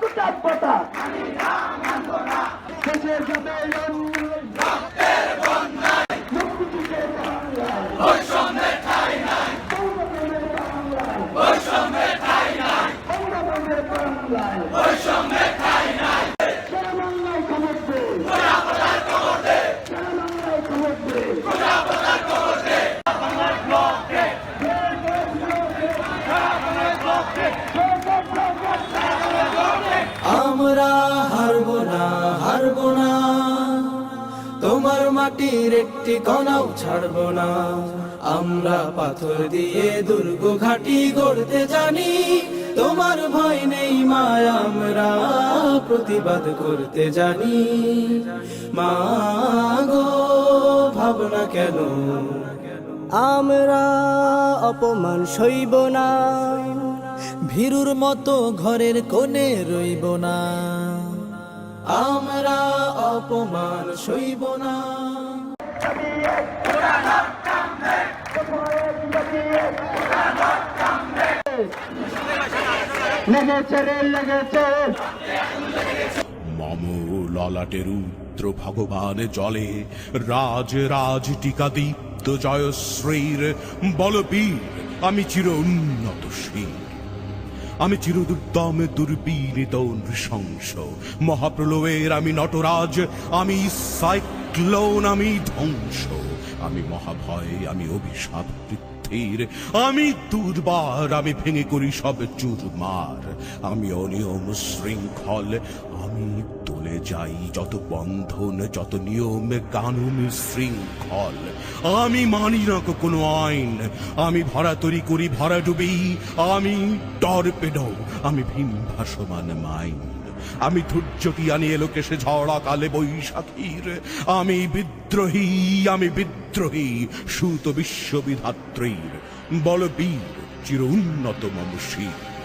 কুটাপতা হারব না হারব না। তোমার মাটির একটি কণাও ছাড়ব না। আমরা পাথর দিয়ে দুর্গ ঘাটি গড়তে জানি। তোমার ভয় নেই মায়, আমরা প্রতিবাদ করতে জানি। মা গো, ভাবনা কেন? আমরা অপমান সইব না। ভীরুর মতো ঘরের কোণে রইব না। আমরা অপমান সইব না। লেগেছে রে লেগেছে। মম ললাটে রুদ্র ভগবান জলে রাজ রাজ টিকা দীপ্ত জয়শ্রীর বলবীর আমি চির উন্নত শীর। আমি চির দুর্বীর নৃশংস মহাপ্রলয়ের আমি নটরাজ, আমি সাইক্লোন, আমি ধ্বংস। আমি মহাভয়, আমি অভিশাপ পৃথিবীর আমি দুর্বার আমি ভেঙে করি সব চুরমার। আমি অনিয়ম শৃঙ্খল, আমি তোলে যাই যত বন্ধন, যত নিয়ম কানুন শৃঙ্খল। আমি মানি না কোনো আইন। আমি ভরা তরি করি, ভরা ডুবি আমি টর্পেডো, আমি ভীম ভাসমান মাইন। আমি ধৈর্যটি আনি এলোকেশে ঝড়া কালে বৈশাখীর। আমি বিদ্রোহী আমি বিদ্রোহী, সুত বিশ্ববিধাত্রীর। বলবীর, চির উন্নত মমশীর।